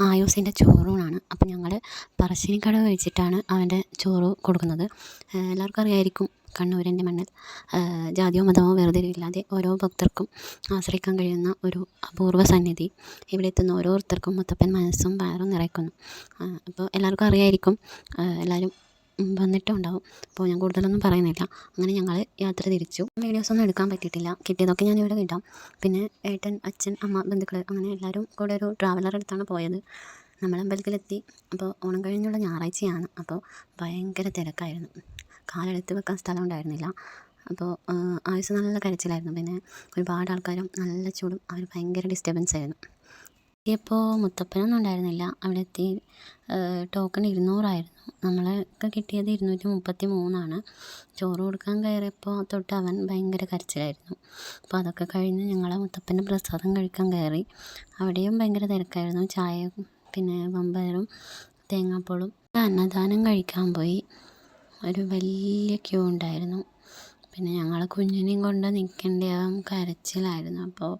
ആയൂസിന്റെ ചോറൂണാണ്. അപ്പം ഞങ്ങൾ പറശ്ശിനിക്കടവ് വെച്ചിട്ടാണ് അവന്റെ ചോറ് കൊടുക്കുന്നത്. എല്ലാവർക്കും അറിയായിരിക്കും കണ്ണൂരിന്റെ മണ്ണിൽ. ജാതിയോ മതമോ വേർതിരിവില്ലാതെ ഓരോ ഭക്തർക്കും ആശ്രയിക്കാൻ കഴിയുന്ന ഒരു അപൂർവ സന്നിധി ഇവിടെ എത്തുന്ന ഓരോരുത്തർക്കും മുത്തപ്പൻ മനസ്സും വയറും നിറയ്ക്കുന്നു. അപ്പോൾ എല്ലാവർക്കും അറിയായിരിക്കും. എല്ലാവരും വന്നിട്ടും ഉണ്ടാവും അപ്പോൾ ഞാൻ കൂടുതലൊന്നും പറയുന്നില്ല. അങ്ങനെ ഞങ്ങൾ യാത്ര തിരിച്ചു. വീഡിയോസൊന്നും എടുക്കാൻ പറ്റിയിട്ടില്ല. കിട്ടിയതൊക്കെ ഞാൻ ഇവിടെ കിട്ടാം പിന്നെ ഏട്ടൻ അച്ഛൻ അമ്മ ബന്ധുക്കൾ അങ്ങനെ എല്ലാവരും കൂടെ ഒരു ട്രാവലർ എടുത്താണ് പോയത്. നമ്മൾ അമ്പലത്തിലെത്തി. അപ്പോൾ ഓണം കഴിഞ്ഞുള്ള ഞായറാഴ്ചയാണ്. അപ്പോൾ ഭയങ്കര തിരക്കായിരുന്നു. കാലെടുത്ത് വെക്കാൻ സ്ഥലം ഉണ്ടായിരുന്നില്ല. അപ്പോൾ ആയുസ് നല്ല കരച്ചിലായിരുന്നു. പിന്നെ ഒരുപാട് ആൾക്കാരും നല്ല ചൂടും. അവർ ഭയങ്കര ഡിസ്റ്റർബൻസ് ആയിരുന്നു. എത്തിയപ്പോൾ മുത്തപ്പനൊന്നും ഉണ്ടായിരുന്നില്ല അവിടെ എത്തി ടോക്കൺ ഇരുന്നൂറായിരുന്നു. നമ്മളൊക്കെ കിട്ടിയത് ഇരുന്നൂറ്റി മുപ്പത്തി മൂന്നാണ് ചോറ് കൊടുക്കാൻ കയറിയപ്പോൾ തൊട്ട് അവൻ ഭയങ്കര കരച്ചിലായിരുന്നു. അപ്പോൾ അതൊക്കെ കഴിഞ്ഞ് ഞങ്ങൾ മുത്തപ്പന്റെ പ്രസാദം കഴിക്കാൻ കയറി. അവിടെയും ഭയങ്കര തിരക്കായിരുന്നു. ചായയും പിന്നെ വമ്പയറും തേങ്ങാപ്പോളും അന്നദാനം കഴിക്കാൻ പോയി. ഒരു വലിയ ക്യൂ ഉണ്ടായിരുന്നു. പിന്നെ ഞങ്ങൾ കുഞ്ഞിനെയും കൊണ്ട് നിൽക്കേണ്ട കരച്ചിലായിരുന്നു. അപ്പോൾ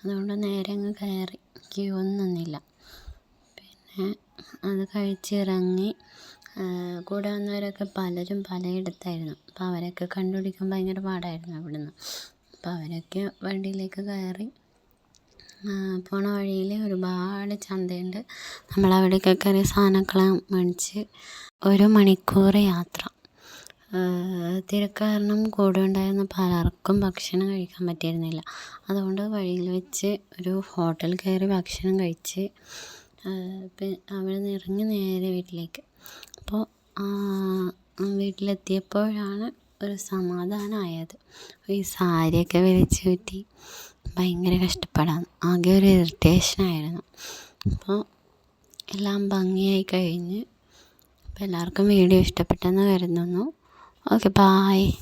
അതുകൊണ്ട് നേരെ അങ്ങ് കയറി. ക്യൂ ഒന്നും നിന്നില്ല പിന്നെ അത് കഴിച്ചിറങ്ങി കൂടെ വന്നവരൊക്കെ പലരും പലയിടത്തായിരുന്നു. അപ്പോൾ അവരൊക്കെ കണ്ടുപിടിക്കാൻ ഭയങ്കര പാടായിരുന്നു അവിടുന്ന്. അപ്പോൾ അവരൊക്കെ വണ്ടിയിലേക്ക് കയറി പോണ വഴിയിൽ ഒരുപാട് ചന്തയുണ്ട്. നമ്മൾ അവിടെയൊക്കെ കയറി സാധനങ്ങളെ മേടിച്ച് ഒരു മണിക്കൂർ യാത്ര. തിരക്ക് കാരണം കൂടെ ഉണ്ടായിരുന്ന പലർക്കും ഭക്ഷണം കഴിക്കാൻ പറ്റിയിരുന്നില്ല. അതുകൊണ്ട് വഴിയിൽ വെച്ച് ഒരു ഹോട്ടൽ കയറി ഭക്ഷണം കഴിച്ച് അവിടെ നിന്ന് ഇറങ്ങി നേരെ വീട്ടിലേക്ക്. അപ്പോൾ വീട്ടിലെത്തിയപ്പോഴാണ് ഒരു സമാധാനമായത് ഈ സാരിയൊക്കെ വലിച്ചു ചുറ്റി ഭയങ്കര കഷ്ടപ്പാടാണ്. ആകെ ഒരു ഇറിറ്റേഷനായിരുന്നു അപ്പോൾ എല്ലാം ഭംഗിയായി കഴിഞ്ഞ് അപ്പോൾ എല്ലാവർക്കും വീഡിയോ ഇഷ്ടപ്പെട്ടെന്ന് കരുതുന്നു. Okay, bye.